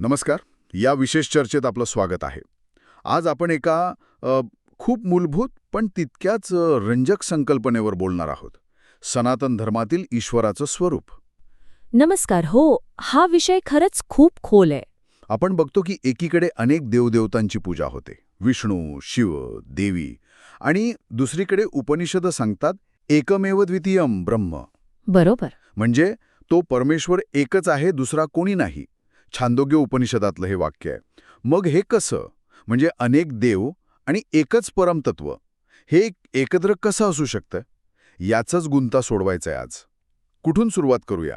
नमस्कार. या विशेष चर्चेत आपलं स्वागत आहे. आज आपण एका अ, खूप मूलभूत पण तितक्याच अ, रंजक संकल्पनेवर बोलणार आहोत. सनातन धर्मातील ईश्वराचं स्वरूप. नमस्कार. हो हा विषय खरंच खूप खोल आहे. आपण बघतो की एकीकडे अनेक देवदेवतांची पूजा होते. विष्णू शिव देवी आणि दुसरीकडे उपनिषद सांगतात एकमेव द्वितीयम ब्रह्म. बरोबर. म्हणजे तो परमेश्वर एकच आहे दुसरा कोणी नाही. छांदोग्य उपनिषदातलं हे वाक्य आहे. मग हे कसं? म्हणजे अनेक देव आणि एकच परमतत्व हे एक- एकत्र कसं असू शकतं? याचाच गुंता सोडवायचा आहे आज. कुठून सुरुवात करूया?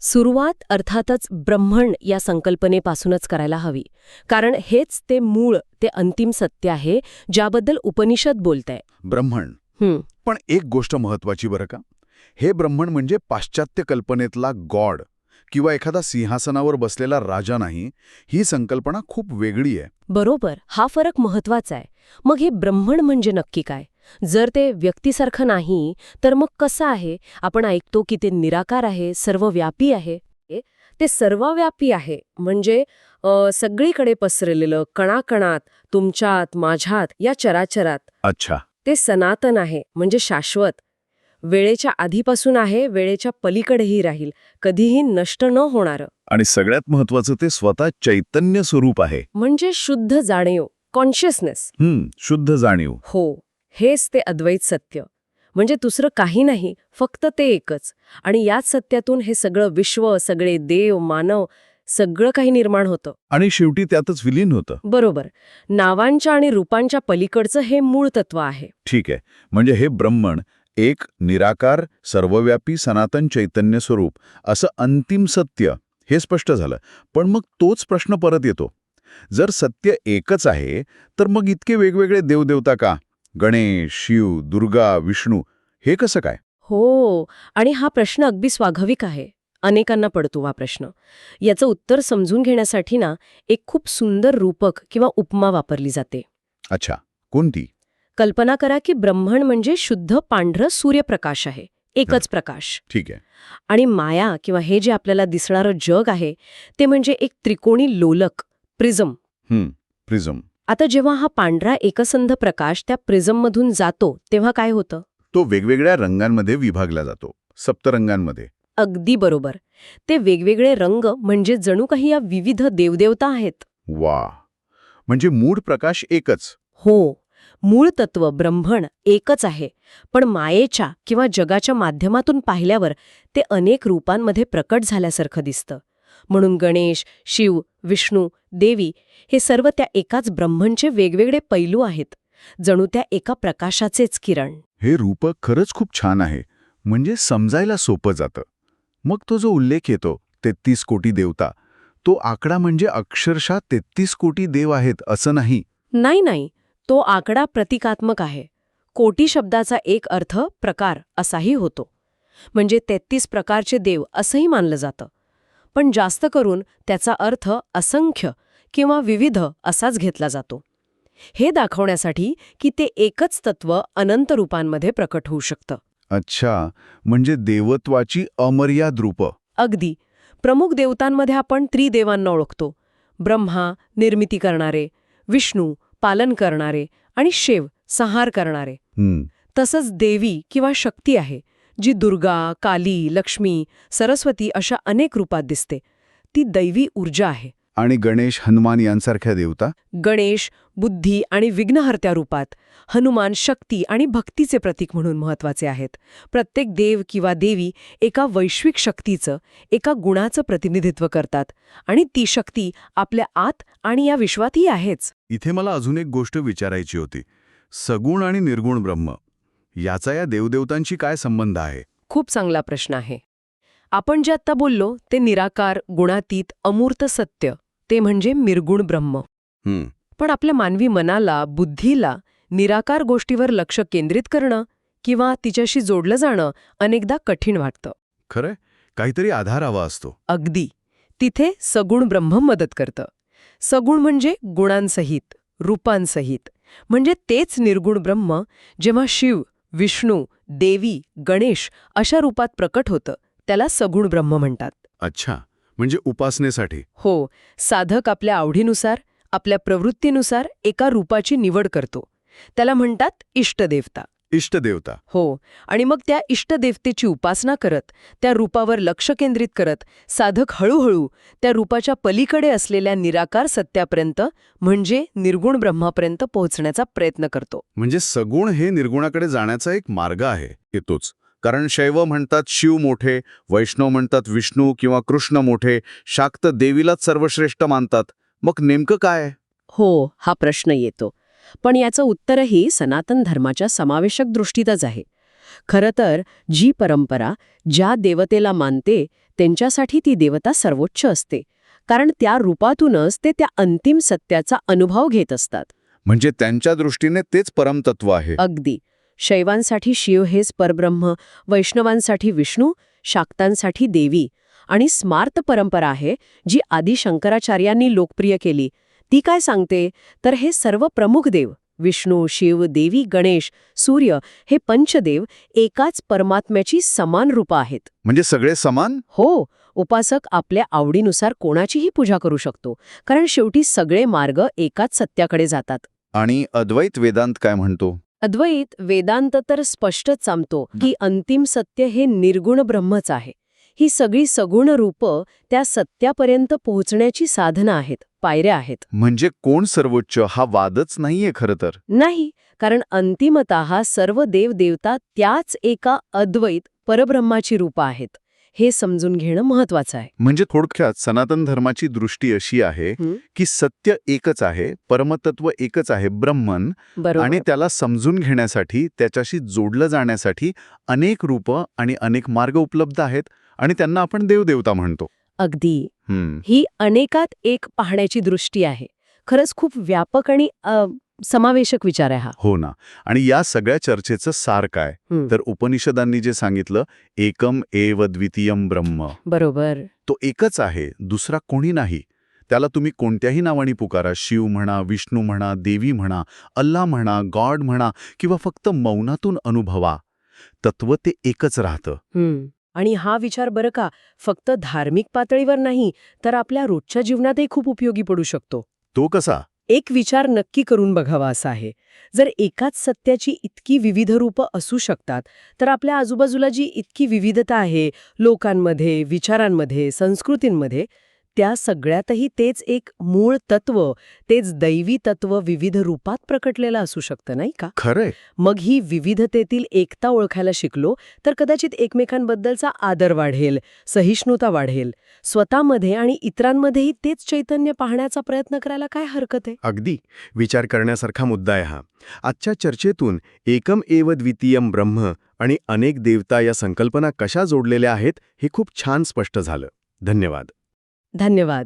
सुरुवात अर्थातच ब्रह्मण या संकल्पनेपासूनच करायला हवी. कारण हेच ते मूळ ते अंतिम सत्य आहे ज्याबद्दल उपनिषद बोलतंय. ब्रह्मण. हं, पण एक गोष्ट महत्वाची बरं का? हे ब्रह्मण म्हणजे पाश्चात्य कल्पनेतला गॉड किंवा एखादा सिंहासनावर बसलेला राजा नाही ही संकल्पना खूप वेगळी आहे. बरोबर हा फरक महत्त्वाचा आहे. मग हे ब्रह्मण म्हणजे नक्की काय? जर ते व्यक्तीसारखं नाही तर मग कसं आहे? आपण ऐकतो की ते निराकार आहे सर्वव्यापी आहे. ते सर्वव्यापी आहे म्हणजे सगळीकडे पसरलेलं कणाकणात तुमच्यात माझ्यात या चराचरात. अच्छा. ते सनातन आहे म्हणजे शाश्वत. वेळेच्या आधीपासून आहे वेळेच्या पलीकडेही राहील. कधीही नष्ट न होणारं. आणि सगळ्यात महत्वाचं ते स्वतः चैतन्य स्वरूप आहे. म्हणजे शुद्ध जाणीव कॉन्शियसनेस हम्म शुद्ध जाणीव. हो हेच ते अद्वैत सत्य. म्हणजे दुसरं काही नाही फक्त ते एकच. आणि याच सत्यातून हे सगळं विश्व सगळे देव मानव सगळं काही निर्माण होतं. आणि शेवटी त्यातच विलीन होतं. बरोबर. नावांच्या आणि रूपांच्या पलीकडचं हे मूळ तत्व आहे. ठीक आहे. म्हणजे हे ब्रह्मण एक निराकार सर्वव्यापी सनातन चैतन्य स्वरूप असं अंतिम सत्य हे स्पष्ट झालं. पण मग तोच प्रश्न परत येतो. जर सत्य एकच आहे तर मग इतके वेगवेगळे देवदेवता का? गणेश शिव दुर्गा विष्णू हे कसं काय? हो आणि हा प्रश्न अगदी स्वाभाविक आहे. अनेकांना पडतो हा प्रश्न. याचं उत्तर समजून घेण्यासाठी ना एक खूप सुंदर रूपक किंवा उपमा वापरली जाते. अच्छा. कोणती? कल्पना करा की ब्रह्मण म्हणजे शुद्ध पांढरं सूर्यप्रकाश आहे. एकच प्रकाश. ठीक आहे. आणि माया किंवा हे जे आपल्याला दिसणारं जग आहे ते म्हणजे एक त्रिकोणी लोलक प्रिझम. प्रिझम. आता जेव्हा हा पांढरा एकसंध प्रकाश त्या प्रिझममधून जातो तेव्हा काय होतं? तो वेगवेगळ्या रंगांमध्ये विभागला जातो सप्तरंगांमध्ये. अगदी बरोबर. ते वेगवेगळे रंग म्हणजे जणू काही या विविध देवदेवता आहेत. वा म्हणजे मूळ प्रकाश एकच. हो. मूळ तत्व ब्रह्मण एकच आहे. पण मायेच्या किंवा जगाच्या माध्यमातून पाहिल्यावर ते अनेक रूपांमध्ये प्रकट झाल्यासारखं दिसतं. म्हणून गणेश शिव विष्णू देवी हे सर्व त्या एकाच ब्रह्मणचे वेगवेगळे पैलू आहेत. जणू त्या एका प्रकाशाचेच किरण. हे रूपक खरंच खूप छान आहे. म्हणजे समजायला सोपं जातं. मग तो जो उल्लेख येतो तेहतीस कोटी देवता तो आकडा म्हणजे अक्षरशः तेहतीस कोटी देव आहेत असं नाही. नाही नाही. तो आकडा प्रतिकात्मक आहे. कोटी शब्दाचा एक अर्थ प्रकार असाही होतो. म्हणजे तेहतीस प्रकारचे देव असंही मानलं जातं. पण जास्त करून त्याचा अर्थ असंख्य किंवा विविध असाच घेतला जातो. हे दाखवण्यासाठी की ते एकच तत्व अनंत रूपांमध्ये प्रकट होऊ शकतं. अच्छा म्हणजे देवत्वाची अमर्याद रूपं. अगदी. प्रमुख देवतांमध्ये आपण त्रिदेवांना ओळखतो. ब्रह्मा निर्मिती करणारे विष्णू पालन करणारे आणि शिव संहार करणारे. तसंच देवी किंवा शक्ती आहे जी दुर्गा काली लक्ष्मी सरस्वती अशा अनेक रूपात दिसते. ती दैवी ऊर्जा आहे. आणि गणेश हनुमान यांसारख्या देवता? गणेश बुद्धी आणि विघ्नहर्त्या रूपात हनुमान शक्ती आणि भक्तीचे प्रतीक म्हणून महत्त्वाचे आहेत. प्रत्येक देव किंवा देवी एका वैश्विक शक्तीचं एका गुणाचं प्रतिनिधित्व करतात आणि ती शक्ती आपल्या आत आणि या विश्वातही आहेच. इथे मला अजून एक गोष्ट विचारायची होती. सगुण आणि निर्गुण ब्रह्म याचा या देवदेवतांशी काय संबंध आहे? खूप चांगला प्रश्न आहे. आपण जे आत्ता बोललो ते निराकार गुणातीत अमूर्त सत्य. ते म्हणजे निर्गुण ब्रह्म. पण आपल्या मानवी मनाला बुद्धीला निराकार गोष्टीवर लक्ष केंद्रित करणं किंवा तिच्याशी जोडलं जाणं अनेकदा कठीण वाटतं. खरंय. काहीतरी आधार हवा असतो. अगदी. तिथे सगुण ब्रह्म मदत करतं. सगुण म्हणजे गुणांसहित रूपांसहित. म्हणजे तेच निर्गुण ब्रह्म जेव्हा शिव विष्णू देवी गणेश अशा रूपात प्रकट होतं त्याला सगुण ब्रह्म म्हणतात. अच्छा. म्हणजे उपासनेसाठी. हो साधक आपल्या आवडीनुसार आपल्या प्रवृत्तीनुसार एका रूपाची निवड करतो. त्याला म्हणतात इष्टदेवता. इष्टदेवता. हो आणि मग त्या इष्टदेवतेची उपासना करत त्या रूपावर लक्ष केंद्रित करत साधक हळूहळू त्या रूपाच्या पलीकडे असलेल्या निराकार सत्यापर्यंत म्हणजे निर्गुण ब्रह्मापर्यंत पोहोचण्याचा प्रयत्न करतो. म्हणजे सगुण हे निर्गुणाकडे जाण्याचा एक मार्ग आहे येतोच. कारण शैव म्हणतात शिव मोठे वैष्णव म्हणतात विष्णू किंवा कृष्ण मोठे शाक्त देवीलाच सर्वश्रेष्ठ मानतात. मग नेमकं काय? हो हा प्रश्न येतो. पण याचं उत्तरही सनातन धर्माच्या समावेशक दृष्टीतच आहे. खरं तर जी परंपरा ज्या देवतेला मानते त्यांच्यासाठी ती देवता सर्वोच्च असते. कारण त्या रूपातूनच ते त्या अंतिम सत्याचा अनुभव घेत असतात. म्हणजे त्यांच्या दृष्टीने तेच परमतत्व आहे. अगदी. शैवांसाठी शिव हेच परब्रह्म वैष्णवांसाठी विष्णू शाक्तांसाठी देवी आणि स्मार्त परंपरा आहे जी आदी शंकराचार्यांनी लोकप्रिय केली. ती काय सांगते? तर हे सर्व प्रमुख देव विष्णू शिव देवी गणेश सूर्य हे पंचदेव एकाच परमात्म्याची समान रूपं आहेत. म्हणजे सगळे समान? हो उपासक आपल्या आवडीनुसार कोणाचीही पूजा करू शकतो कारण शेवटी सगळे मार्ग एकाच सत्याकडे जातात. आणि अद्वैत वेदांत काय म्हणतो? अद्वैत वेदांत तर स्पष्टच सांगतो की अंतिम सत्य हे निर्गुण ब्रह्मच आहे. ही सगळी सगुण रूपं त्या सत्यापर्यंत पोहोचण्याची साधनं आहेत पायऱ्या आहेत. म्हणजे कोण सर्वोच्च? हा वादच नाहीये खरं तर. नाही कारण अंतिमतः सर्व देवदेवता त्याच एका अद्वैत परब्रह्माची रूपं आहेत. हे समजून घेणं महत्वाचं आहे. म्हणजे थोडक्यात सनातन धर्माची दृष्टी अशी आहे? की सत्य एकच आहे परमतत्व एकच आहे ब्रह्मन. आणि त्याला समजून घेण्यासाठी त्याच्याशी जोडलं जाण्यासाठी अनेक रूपं आणि अनेक मार्ग उपलब्ध आहेत आणि त्यांना आपण देवदेवता म्हणतो. अगदी. ही. अनेकात एक पाहण्याची दृष्टी आहे. खरंच खूप व्यापक आणि समावेशक विचार आहे हा. हो ना. आणि या सगळ्या चर्चेचं सार काय. तर उपनिषदांनी जे सांगितलं एकम एव द्वितीयम ब्रह्म. बरोबर. तो एकच आहे दुसरा कोणी नाही. त्याला तुम्ही कोणत्याही नावाने पुकारा शिव म्हणा विष्णू म्हणा देवी म्हणा अल्ला म्हणा गॉड म्हणा किंवा फक्त मौनातून अनुभवा. तत्व ते एकच राहतं. आणि हा विचार बरं का फक्त धार्मिक पातळीवर नाही तर आपल्या रोजच्या जीवनातही खूप उपयोगी पडू शकतो. तो कसा? एक विचार नक्की करून बघावा असा आहे. जर एकाच सत्याची इतकी विविध रूपं असू शकतात तर आपल्या आजूबाजूला जी इतकी विविधता आहे लोकांमध्ये विचारांमध्ये संस्कृतींमध्ये त्या सगळ्यातही तेच एक मूळ तत्व तेच दैवी तत्व विविध रूपात प्रकटलेलं असू शकतं नाही का? खरंय. मग ही विविधतेतील एकता ओळखायला शिकलो तर कदाचित एकमेकांबद्दलचा आदर वाढेल सहिष्णुता वाढेल. स्वतःमध्ये आणि इतरांमध्येही तेच चैतन्य पाहण्याचा प्रयत्न करायला काय हरकत आहे? अगदी. विचार करण्यासारखा मुद्दा आहे हा. आजच्या चर्चेतून एकम एव द्वितीयम ब्रह्म आणि अनेक देवता या संकल्पना कशा जोडलेल्या आहेत हे खूप छान स्पष्ट झालं. धन्यवाद. धन्यवाद.